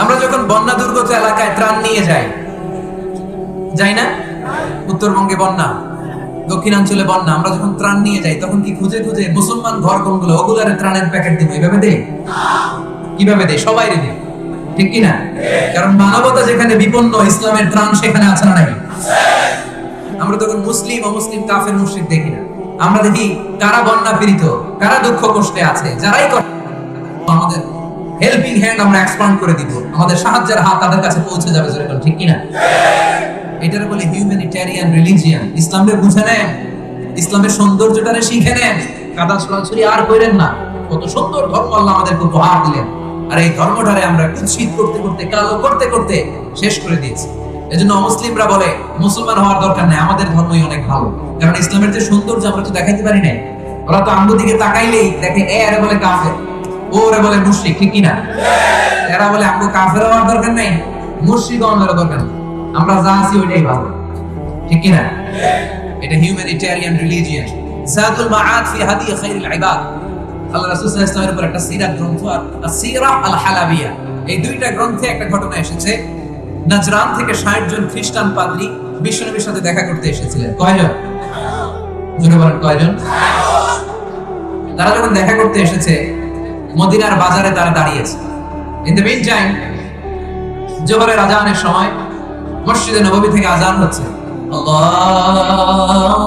আমরা যখন বন্যা দুর্গত এলাকায় ত্রাণ নিয়ে যাই যাই না? উত্তরবঙ্গে বন্যা, দক্ষিণাঞ্চলে বন্যা, আমরা যখন ত্রাণ নিয়ে যাই, তখন কি খুঁজে খুঁজে মুসলমান ঘর কোনগুলো ওগুলারে ত্রাণের প্যাকেট দিব? এইভাবে দেই কীভাবে দেই সবাই রে ঠিক কি না কারণ মানবতা যেখানে বিপন্ন, ইসলামের ত্রাণ সেখানে আছে না নাকি আমরা তখন মুসলিম, অমুসলিম, কাফের, মুশরিক দেখি না। আমরা দেখি কারা বন্যা পীড়িত, কারা দুঃখ কষ্টে আছে, যারাই আমাদের হেল্পিং হ্যান্ড আমরা এক্সপান্ড করে দিব। আমাদের সাহায্যের হাত তাদের কাছে পৌঁছে যাবে যেরকম, ঠিক কিনা? এটার বলে হিউম্যানিটেরিয়ান রিলিজিয়ান ইসলামের বুঝে নেন। ইসলামের সৌন্দর্যটারে শিখে নেন। কাদা ছড়াছড়ি আর কইরেন না। কত সুন্দর ধর্ম আল্লাহ আমাদেরকে উপহার দিলেন। আর এই ধর্মটারে আমরা কুৎসিত করতে করতে, কালো করতে করতে শেষ করে দিয়েছি। এজন্য অমুসলিমরা বলে, মুসলমান হওয়ার দরকার নেই, আমাদের ধর্মই অনেক ভালো। কারণ ইসলামের যে সৌন্দর্য আমরা তো দেখাইতে পারি নাই। ওরা তো আমগো দিকে তাকাইলেই দেখে, এ, আরে বলে কাফের। ওরে বলে মুশরিক, ঠিক কিনা? এরা বলে আমগো কাফের হওয়ার দরকার নাই, মুশরিক হওয়ার দরকার আমরা যা আছি ওইটাই ভালো। ঠিক কিনা? এটা হিউম্যানিটেরিয়ান রিলিজিয়ন জাদুল মাআদ ফি হাদি খাইরুল ইবাদ। আল্লাহ রাসূল সাল্লাল্লাহু আলাইহি ওয়াসাল্লামের একটা সিরাত গ্রন্থ আর আসিরা আল হালাবিয়া এই দুইটা গ্রন্থে একটা ঘটনা এসেছে। নাজরান থেকে 60 জন খ্রিস্টান পাদ্রী বিশ্বনবীর সাথে দেখা করতে এসেছিলেন। কয়জন? জোরে বলেন, কয়জন? তারা যখন দেখা করতে এসেছে মদিনার বাজারে তারা দাঁড়িয়েছে। ইন দ্য মিন টাইম জোহরের আজানের সময় মসজিদে নববী থেকে আজান হচ্ছে। আল্লাহু!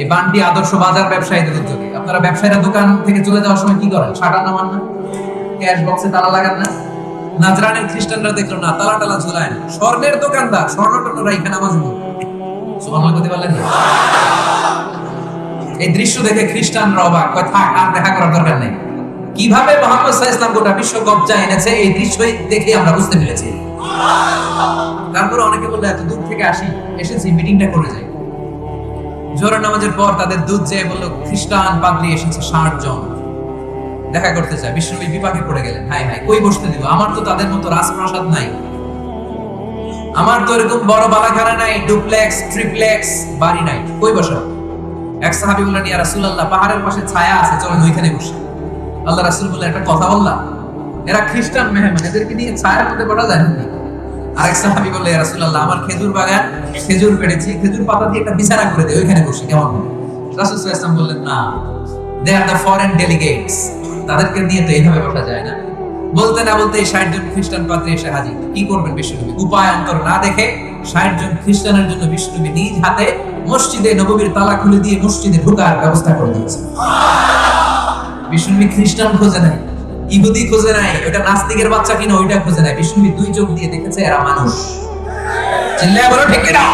এই বান্টি আদর্শ বাজার ব্যবসায়ীদের উদ্যোগে আপনারা ব্যবসায়ীরা দোকান থেকে চলে যাওয়ার সময় কি করেন? শাটার নামান না? ক্যাশ বক্সে তালা লাগান না? নাজরানের খ্রিস্টানরা দেখল, না, তালা টালা ঝুলায় না। স্বর্ণের দোকানদার স্বর্ণ টর্ণ রাইখা নামাজ সুবহানাল্লাহ করতে পারলেন না? এই দৃশ্য দেখে খ্রিস্টানরা অবাক। কয়, থাক, আর দেখা করার দরকার নেই। কীভাবে মোহাম্মদ আলাইহি ইসলাম গোটা বিশ্ব কবজা এনেছে, এই দৃশ্য দেখে আমরা বুঝতে পেরেছি। তারপরে অনেকে বলল, এত দূর থেকে আসি, এসেছি মিটিংটা করে যাই। জোহরের নামাজের পর তাদের দুধ যেয়ে বলল, খ্রিস্টান পাদ্রী এসেছে, ষাট জন। দেখা করতে চায় বিষ্ণুবী বিপাকে পড়ে গেলেন। হাই হাই কই বসতে দিব আমার তো তাদের মতো রাজপ্রাসাদ নাই। আমার তো এরকম বড় বালাখানা নাই, ডুপ্লেক্স, ট্রিপ্লেক্স, বাড়ি নাই। কই বসো? এক সাহাবি বললেন, ইয়া রাসূলুল্লাহ, পাহাড়ের পাশে ছায়া আছে, চলেন ওইখানে বসি। আল্লাহ রাসূল বললেন, একটা কথা বললাম, এরা খ্রিস্টান মেহমান, এদেরকে নিয়ে ছায়ার মধ্যে বসা যায় নাকি? আরেক সাহাবি রাসূলুল্লাহ, আমার খেজুর বাগান, খেজুর খেজুর পাতা দিয়ে একটা বিছানা করে ওইখানে কেমন হবে? বললেন, না, দে আর ফরেন ডেলিগেটস তাদেরকে তো এইভাবে বসা যায় না। বলতে না বলতে ষাট জন খ্রিস্টান পাত্রে এসে হাজির। কি করবেন বিশ্বনবী উপায় অন্তর না দেখে ষাট জন খ্রিস্টানের জন্য বিশ্বনবী নিজ হাতে মসজিদে নববীর তালা খুলে দিয়ে মসজিদে ঢোকার ব্যবস্থা করে দিয়েছে। বিশ্বনবী খ্রিস্টান খোঁজে নাই। ইহুদি খোঁজে নাই ওটা নাস্তিকের বাচ্চা কিনা ওইটা খোঁজে নাই। বিশ্বনবী দুই চোখ দিয়ে দেখেছে এরা মানুষ। চিল্লায় বলো, ঠিক না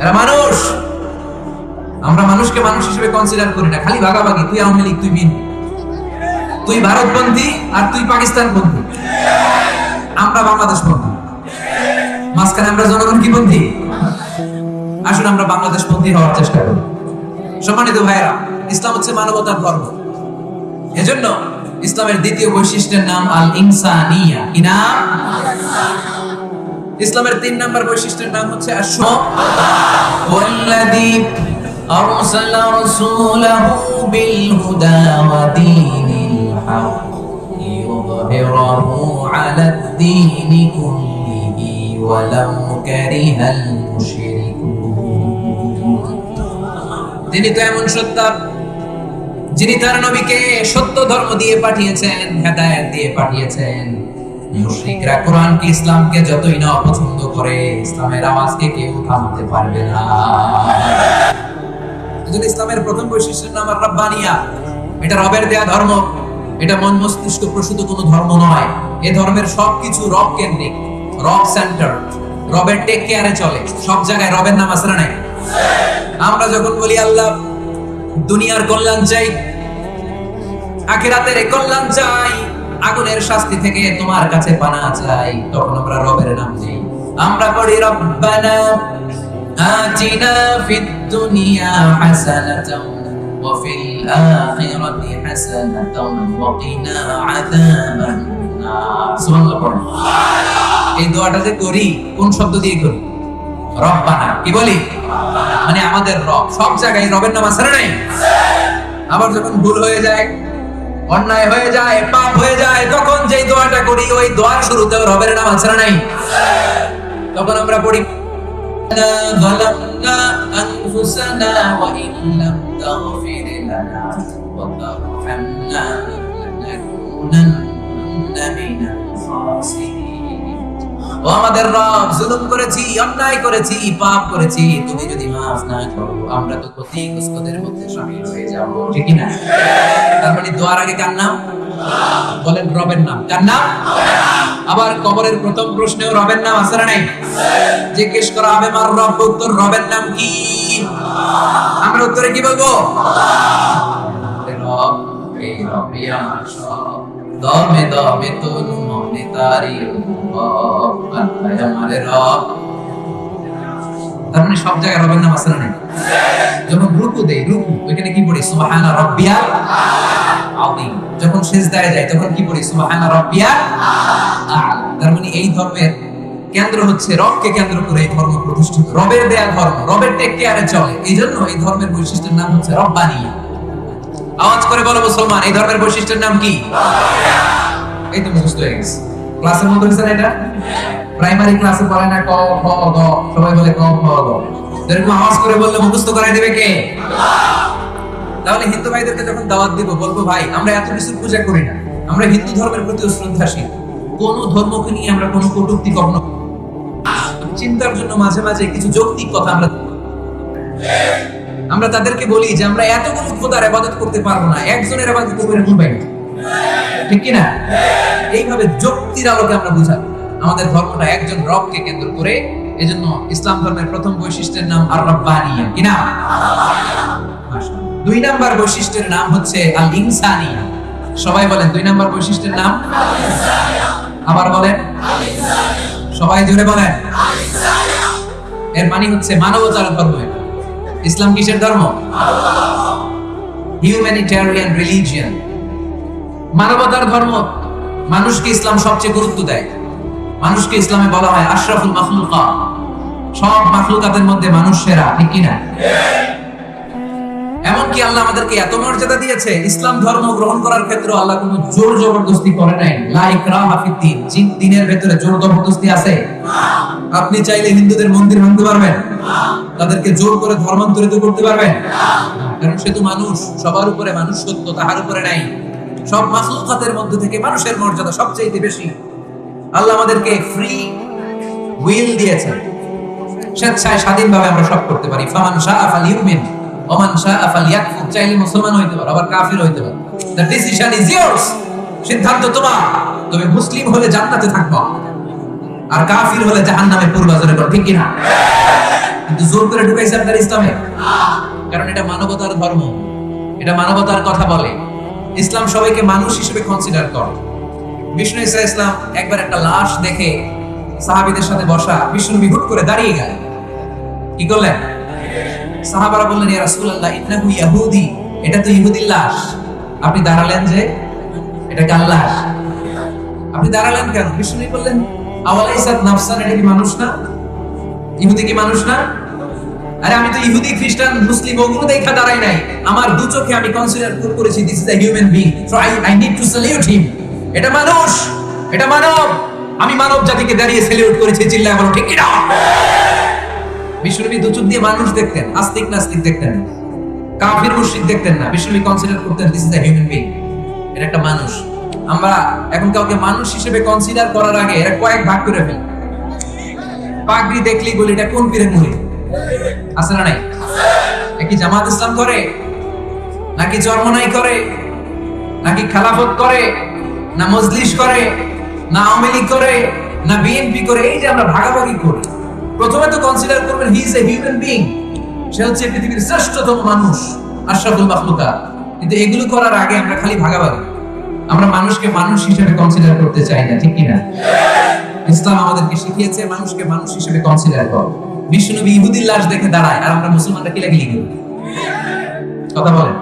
এরা মানুষ। আমরা মানুষকে মানুষ হিসেবে কনসিডার করি না, খালি ভাগাভাগি, তুই আওয়ামী লীগ, তুই বিএনপি। তুই ভারতপন্থী আর তুই পাকিস্তান পন্থী আমরা বাংলাদেশ পন্থী মাঝখানে আমরা জনগণ কি পন্থী আসুন আমরা বাংলাদেশ পন্থী হওয়ার চেষ্টা করি। সম্মানিত ভাইরা ইসলাম হচ্ছে মানবতার ধর্ম এজন্য ইসলামের দ্বিতীয় বৈশিষ্ট্যের নাম আল ইনসানিয়া কি নাম? ইসলামের তিন নম্বর বৈশিষ্ট্যের নাম হচ্ছে তিনি তো এমন সত্তা যিনি তার নবীকে সত্য ধর্ম দিয়ে পাঠিয়েছেন, হেদায়েত দিয়ে পাঠিয়েছেন। মুশরিকরা কোরআনকে, ইসলামকে যতই না অপছন্দ করে, ইসলামের আওয়াজকে কেউ থামাতে পারবে না। ইসলামের প্রথম বৈশিষ্ট্যের নাম রব্বানিয়া এটা রবের দেয়া ধর্ম। এটা মন মস্তিষ্ক প্রসূত কোনো ধর্ম নয়। এ ধর্মের সবকিছু রব কেন্দ্রিক। রব সেন্টার রবের টেক কেয়ারে চলে। সব জায়গায় রবের নাম না নাই? আমরা যখন বলি আল্লাহ দুনিয়ার কল্যাণ চাই, আখিরাতের কল্যাণ চাই, আগুনের শাস্তি থেকে তোমার কাছে পানা চাই, তখন আমরা রবের নাম নেই। আমরা পড়ি, রব্বানা আতিনা ফিদ দুনিয়া হাসানাতাও ওয়া ফিল আখিরাতি হাসানাতাও ওয়া কিনা আযাবান নার। সুবহানাল্লাহ এই দোয়াটা যে করি, কোন শব্দ দিয়ে করি? রব্বানা কি বলি মানে আমাদের রব সব জায়গায় রবের নাম আছে না নাই আবার যখন ভুল হয়ে যায় অন্যায় হয়ে যায় পাপ হয়ে যায় তখন যেই দোয়াটা করি ওই দোয়ার শুরুতেও রবের নাম আছে না নাই তখন আমরা পড়ি ظلمنا أنفسنا وإن لم تغفر لنا وترحمنا لنكونن من الخاسرين ও আমাদের রব, জুলুম করেছি, অন্যায় করেছি, পাপ করেছি। তুমি যদি মাফ না করো, আমরা তো ক্ষতিগ্রস্তদের মধ্যে শামিল হয়ে ঠিক না? তার মানে দোয়ার আগে কার নাম? বলেন রবের নাম। কার নাম? আবার কবরের প্রথম প্রশ্নেও রবের নাম আছে না নাই? জিজ্ঞেস করা হবে মার রব, উত্তর রবের নাম কি? আমরা উত্তরে কি বলব? রব, এই আমার সব। দমে দমে তনু মনে তারি আমার রব। তার মানে সব জায়গায় রবের নাম যখন রুকু দেই, রুকু, ওইখানে কি পড়ি? যখন যাই, তখন কি পড়ি? তার মানে এই ধর্মের কেন্দ্র হচ্ছে রবকে কেন্দ্র করে এই ধর্ম প্রতিষ্ঠিত। রবের দেয়া ধর্ম, রবের টেক কেয়ারে চলে। এই জন্য এই ধর্মের বৈশিষ্ট্যের নাম হচ্ছে রব্বানিয়া। আওয়াজ করে বলো মুসলমান, এই ধর্মের বৈশিষ্ট্যের নাম কি? এই তো মুখস্থ হয়ে গেছে। ক্লাসের মধ্যে হয়েছে এটা? প্রাইমারি ক্লাসে পড়ে না ক, খ, গ, সবাই বলে ক, খ, গ। এরকম আওয়াজ করে বললে মুখস্থ করাই দেবে কে? তাহলে হিন্দু ভাইদেরকে যখন দাওয়াত দিব, বলব, ভাই, আমরা এত কিছু পূজা করি না। আমরা হিন্দু ধর্মের প্রতি শ্রদ্ধাশীল। কোন ধর্মকে নিয়ে আমরা কোনো কটূক্তি কখনো চিন্তার জন্য মাঝে মাঝে কিছু যৌক্তিক কথা আমরা আমরা তাদেরকে বলি যে আমরা এতগুলো খোদার ইবাদত করতে পারব না একজনের ইবাদত করব এরকম পাই না ঠিক কিনা? এইভাবে যুক্তির আলোকে আমরা বুঝাবো। আমাদের ধর্মটা একজন রবকে কেন্দ্র করে এজন্য ইসলাম ধর্মের প্রথম বৈশিষ্ট্যের নাম আর রব্বানিয়া কি না? দুই নাম্বার বৈশিষ্ট্যের নাম হচ্ছে আল ইনসানিয়া সবাই বলেন দুই নাম্বার বৈশিষ্ট্যের নাম? আবার বলেন? সবাই জোরে বলেন। এর মানে হচ্ছে মানবতার ধর্ম এটা। ইসলাম কিসের ধর্ম? হিউম্যানিটেরিয়ান রিলিজিয়ন মানবতার ধর্ম। মানুষকে ইসলাম সবচেয়ে গুরুত্ব দেয়। মানুষকে ইসলামে বলা হয় আশরাফুল মাখলুকা। সব মাখলুকাতের মধ্যে মানুষ সেরা, ঠিক কিনা? এমনকি আল্লাহ আমাদেরকে এত মর্যাদা দিয়েছে, ইসলাম ধর্ম গ্রহণ করার ক্ষেত্রে আল্লাহ কোনো জোর জবরদস্তি করে নাই। লা ইকরাহা ফিদ্দিন জিন দিনের ভেতরে জোর জবরদস্তি আছে। আপনি চাইলে হিন্দুদের মন্দির ভাঙতে পারবেন। তাদেরকে জোর করে ধর্মান্তরিত করতে পারবেন? কারণ সে তো মানুষ, সবার উপরে মানুষ সত্য, তাহার উপরে নাই। সব মধ্যে থেকে মানুষের মর্যাদা সবচেয়ে বেশি। আল্লাহ আমাদেরকে ফ্রি উইল স্বেচ্ছায় স্বাধীনভাবে আমরা সব করতে পারি। ফামান শাহ আফাল ইউমিন শাহ আফাল ইয়াকফুর চাইলে মুসলমান হইতে পারে, আবার কাফির হইতে পারে। দ্য ডিসিশন ইজ ইয়ার্স সিদ্ধান্ত তোমার। তুমি মুসলিম হলে জান্নাতে থাকবা। আর কাফির হলে জাহান্নামে পূর্বাজরে করো ঠিক কিনা? কিন্তু জোর করে ঢুকাইছে আপনার ইসলামে? কারণ এটা মানবতার ধর্ম। এটা মানবতার কথা বলে। ইসলাম সবাইকে মানুষ হিসেবে কনসিডার করে। বিষ্ণু ইসা ইসলাম একবার একটা লাশ দেখে সাহাবীদের সাথে বসা বিষ্ণু হুট করে দাঁড়িয়ে গেলেন। কি করলেন? সাহাবারা বললেন, ইয়া রাসূলুল্লাহ, ইন্নাহু ইয়াহুদি। এটা তো ইহুদির লাশ। আপনি দাঁড়ালেন যে এটা কার লাশ? আপনি দাঁড়ালেন কেন? বিষ্ণু বললেন, আওয়ালাইসাত নাফসান? এটা কি মানুষ না? ইহুদি কি মানুষ না? আরে আমি তো ইহুদি, খ্রিস্টান, মুসলিম ওগুলো দেখা দাঁড়াই নাই। আমার দু চোখে আমি কনসিডার করেছি this is a human being so I I need to salute him এটা মানুষ, এটা মানব। আমি মানব জাতিকে দাঁড়িয়ে স্যালিউট করেছি, চিল্লায় বলো, ঠিক না? বিশ্বনবী দু চোখ দিয়ে মানুষ দেখতেন, আস্তিক নাস্তিক দেখতেন। কাফির, মুশরিক দেখতেন না। বিশ্বনবী কনসিডার করতেন this is a human being এটা একটা মানুষ। আমরা এখন কাউকে মানুষ হিসেবে কনসিডার করার আগে এরা কয়েক ভাগ করে ফেলি। পাগড়ি দেখলেই বলি, এটা কোন পীরের মুড়ি? আছে না নাই? এ কি জামাত ইসলাম করে? নাকি জন্মনাই করে? নাকি খেলাফত করে? না মজলিস করে? না আওয়ামী লীগ করে? না বিএনপি করে? এই যে আমরা ভাগাভাগি করি। প্রথমে তো কনসিডার করবেন he is a human being সে হচ্ছে পৃথিবীর শ্রেষ্ঠতম মানুষ, আশরাফুল মাখলুকা। কিন্তু এগুলো করার আগে আমরা খালি ভাগাভাগি আমরা মানুষকে মানুষ হিসেবে কনসিডার করতে চাই না, ঠিক কিনা? ইসলাম আমাদেরকে শিখিয়েছে, মানুষকে মানুষ হিসেবে কনসিডার কর। বিশ্বনবী ইহুদির লাশ দেখে দাঁড়ায়, আর আমরা মুসলমানরা কিলাকিলি করি। কথা বলেন?